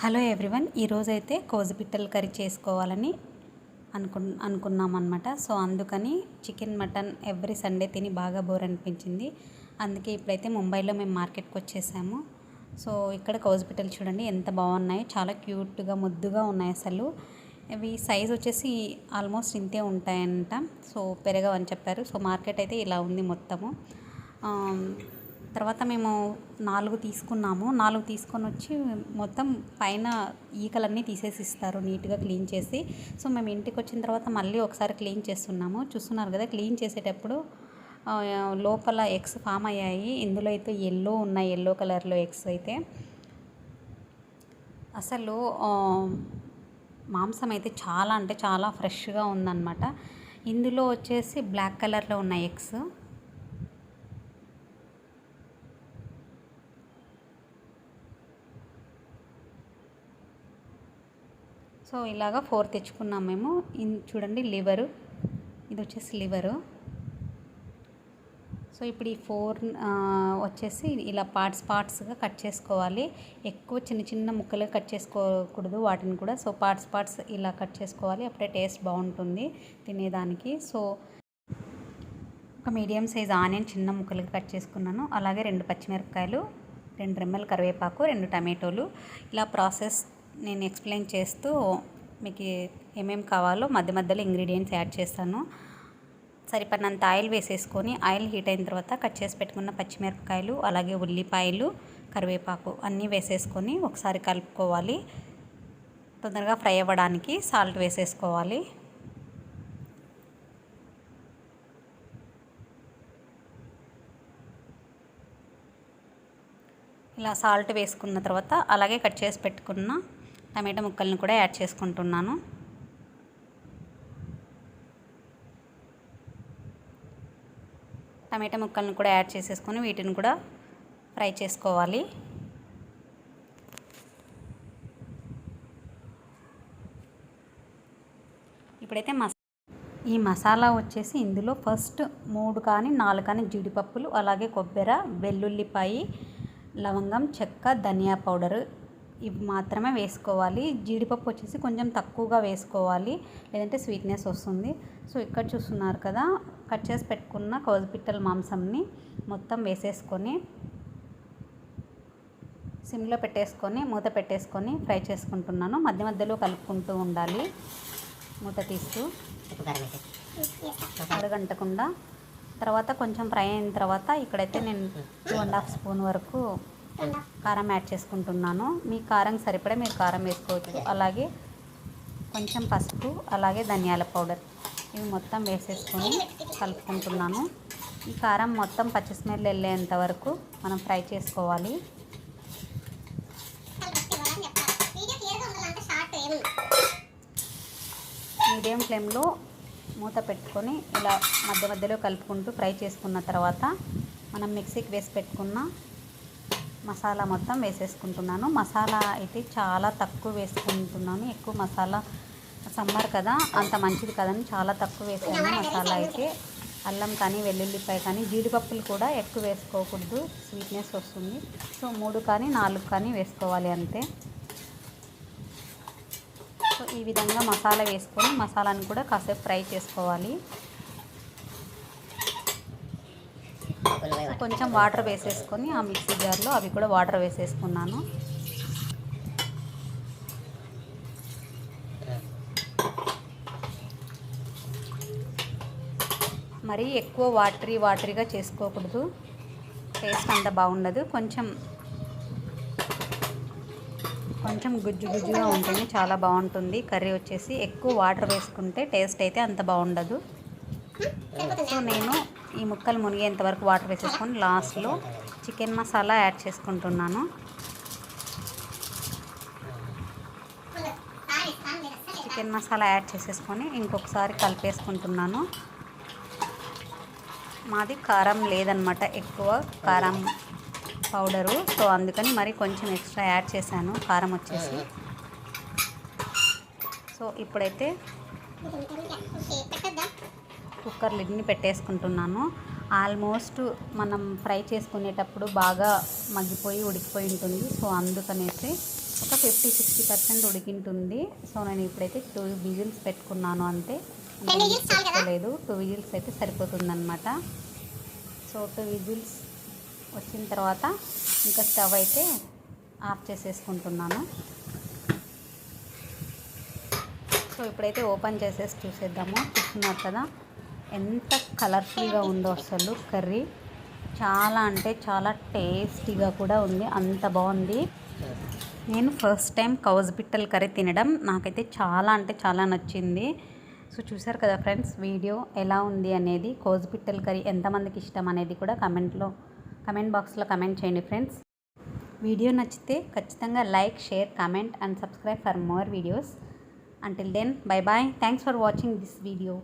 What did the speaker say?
Hello everyone ఈరోజు అయితే కోజిపిట్టల curry చేసుకోవాలని అనుకు అనుకున్నాం అనమాట సో అందుకని చికెన్ మటన్ ఎవ్రీ సండే తిని బాగా బోర్ అనిపించింది. అందుకే ఇప్పుడైతే ముంబైలో మేము మార్కెట్కి వచ్చేసాము. సో ఇక్కడ కోజిపిట్టలు చూడండి ఎంత బాగున్నాయి. చాలా క్యూట్గా ముద్దుగా ఉన్నాయి అసలు. ఇవి సైజ్ వచ్చేసి ఆల్మోస్ట్ ఇంతే ఉంటాయంట. సో పెరగవని చెప్పారు. సో మార్కెట్ అయితే ఇలా ఉంది మొత్తము. తర్వాత మేము నాలుగు తీసుకున్నాము. నాలుగు తీసుకొని వచ్చి మొత్తం పైన ఈకలన్నీ తీసేసి ఇస్తారు నీట్గా క్లీన్ చేసి. సో మేము ఇంటికి వచ్చిన తర్వాత మళ్ళీ ఒకసారి క్లీన్ చేస్తున్నాము. చూస్తున్నారు కదా క్లీన్ చేసేటప్పుడు లోపల ఎగ్స్ ఫామ్ అయ్యాయి. ఇందులో అయితే ఎల్లో ఉన్నాయి ఎల్లో కలర్లో ఎగ్స్ అయితే. అసలు మాంసం అయితే చాలా అంటే చాలా ఫ్రెష్గా ఉందన్నమాట. ఇందులో వచ్చేసి బ్లాక్ కలర్లో ఉన్న ఎగ్స్. సో ఇలాగా ఫోర్ తెచ్చుకున్నాం మేము. ఇన్ చూడండి లివరు. ఇది వచ్చేసి లివరు. సో ఇప్పుడు ఈ ఫోర్ వచ్చేసి ఇలా పార్ట్స్ పార్ట్స్గా కట్ చేసుకోవాలి. ఎక్కువ చిన్న చిన్న ముక్కలు కట్ చేసుకోకూడదు వాటిని కూడా. సో పార్ట్స్ పార్ట్స్ ఇలా కట్ చేసుకోవాలి. అప్పుడే టేస్ట్ బాగుంటుంది తినేదానికి. సో ఒక మీడియం సైజ్ ఆనియన్ చిన్న ముక్కలుగా కట్ చేసుకున్నాను. అలాగే రెండు పచ్చిమిరపకాయలు రెండు రెమ్మల కరివేపాకు రెండు టమాటోలు. ఇలా ప్రాసెస్ నేను ఎక్స్ప్లెయిన్ చేస్తూ మీకు ఏమేమి కావాలో మధ్య మధ్యలో ఇంగ్రీడియంట్స్ యాడ్ చేస్తాను. సరిపడినంత ఆయిల్ వేసేసుకొని ఆయిల్ హీట్ అయిన తర్వాత కట్ చేసి పెట్టుకున్న పచ్చిమిరపకాయలు అలాగే ఉల్లిపాయలు కరివేపాకు అన్నీ వేసేసుకొని ఒకసారి కలుపుకోవాలి. తొందరగా ఫ్రై అవ్వడానికి సాల్ట్ వేసేసుకోవాలి. ఇలా సాల్ట్ వేసుకున్న తర్వాత అలాగే కట్ చేసి పెట్టుకున్న టమాటా ముక్కల్ని కూడా యాడ్ చేసుకుంటున్నాను. టమాటా ముక్కలను కూడా యాడ్ చేసేసుకొని వీటిని కూడా ఫ్రై చేసుకోవాలి. ఇప్పుడైతే మసా ఈ మసాలా వచ్చేసి ఇందులో ఫస్ట్ మూడు కానీ నాలుగు కానీ జీడిపప్పులు అలాగే కొబ్బరి వెల్లుల్లిపాయి లవంగం చెక్క ధనియా పౌడర్ ఇవి మాత్రమే వేసుకోవాలి. జీడిపప్పు వచ్చేసి కొంచెం తక్కువగా వేసుకోవాలి. లేదంటే స్వీట్నెస్ వస్తుంది. సో ఇక్కడ చూస్తున్నారు కదా కట్ చేసి పెట్టుకున్న కోజిపిట్టల మాంసంని మొత్తం వేసేసుకొని సిమ్లో పెట్టేసుకొని మూత పెట్టేసుకొని ఫ్రై చేసుకుంటున్నాను. మధ్య మధ్యలో కలుపుకుంటూ ఉండాలి. మూత తీస్తూ అడగంటకుండా తర్వాత కొంచెం ఫ్రై అయిన తర్వాత ఇక్కడైతే నేను టూ అండ్ హాఫ్ స్పూన్ వరకు కారం యాడ్ చేసుకుంటున్నాను. మీ కారం సరిపడా మీరు కారం వేసుకోవచ్చు. అలాగే కొంచెం పసుపు అలాగే ధనియాల పౌడర్. ఇవి మొత్తం వేసేసుకొని కలుపుకుంటున్నాను. ఈ కారం మొత్తం పచ్చి స్మెల్ వెళ్ళేంత వరకు మనం ఫ్రై చేసుకోవాలి. మీడియం ఫ్లేమ్లో మూత పెట్టుకొని ఇలా మధ్య మధ్యలో కలుపుకుంటూ ఫ్రై చేసుకున్న తర్వాత మనం మిక్సీకి వేసి పెట్టుకున్న మసాలా మొత్తం వేసేసుకుంటున్నాను. మసాలా అయితే చాలా తక్కువ వేసుకుంటున్నాను. ఎక్కువ మసాలా సమ్మర్ కదా అంత మంచిది కదని చాలా తక్కువ వేసాను మసాలా అయితే. అల్లం కానీ వెల్లుల్లిపాయ కానీ జీడిపప్పులు కూడా ఎక్కువ వేసుకోకూడదు. స్వీట్నెస్ వస్తుంది. సో మూడు కానీ నాలుగు కానీ వేసుకోవాలి అంతే. సో ఈ విధంగా మసాలా వేసుకొని మసాలాను కూడా కాసేపు ఫ్రై చేసుకోవాలి సో కొంచెం వాటర్ వేసేసుకొని ఆ మిక్సీ జార్లో అవి కూడా వాటర్ వేసేసుకున్నాను. మరీ ఎక్కువ వాటరీ వాటరీగా చేసుకోకూడదు. టేస్ట్ అంత బాగుండదు. కొంచెం కొంచెం గుజ్జు గుజ్జుగా ఉంటుంది చాలా బాగుంటుంది. కర్రీ వచ్చేసి ఎక్కువ వాటర్ వేసుకుంటే టేస్ట్ అయితే అంత బాగుండదు. సో నేను ఈ ముక్కలు మునిగేంత వరకు వాటర్ వేసేసుకొని లాస్ట్లో చికెన్ మసాలా యాడ్ చేసుకుంటున్నాను. చికెన్ మసాలా యాడ్ చేసేసుకొని ఇంకొకసారి కలిపేసుకుంటున్నాను. మాది కారం లేదనమాట ఎక్కువ కారం పౌడరు. సో అందుకని మరి కొంచెం ఎక్స్ట్రా యాడ్ చేశాను కారం వచ్చేసి. సో ఇప్పుడైతే కుక్కర్ లిడ్ని పెట్టేసుకుంటున్నాను. ఆల్మోస్ట్ మనం ఫ్రై చేసుకునేటప్పుడు బాగా మగ్గిపోయి ఉడికిపోయి ఉంటుంది. సో అందుకనేసి ఒక ఫిఫ్టీ సిక్స్టీ పర్సెంట్ ఉడికింటుంది. సో నేను ఇప్పుడైతే టూ విజిల్స్ పెట్టుకున్నాను అంతే? పెట్టుకోలేదు. టూ విజిల్స్ అయితే సరిపోతుందన్నమాట. సో టూ విజిల్స్ వచ్చిన తర్వాత ఇంకా స్టవ్ అయితే ఆఫ్ చేసేసుకుంటున్నాను. సో ఇప్పుడైతే ఓపెన్ చేసేసి చూసేద్దాము. చూస్తున్నారు కదా? ఎంత కలర్ఫుల్గా ఉందో అసలు కర్రీ. చాలా అంటే చాలా టేస్టీగా కూడా ఉంది. అంత బాగుంది. నేను ఫస్ట్ టైం కౌజ్ బిట్టల్ కర్రీ తినడం. నాకైతే చాలా అంటే చాలా నచ్చింది. సో చూసారు కదా ఫ్రెండ్స్ వీడియో ఎలా ఉంది అనేది కౌజ్ బిట్టల్ కర్రీ ఎంతమందికి ఇష్టం అనేది కూడా కమెంట్లో కమెంట్ బాక్స్లో కమెంట్ చేయండి ఫ్రెండ్స్. వీడియో నచ్చితే ఖచ్చితంగా like share comment and subscribe for more videos. Until then bye bye thanks for watching this video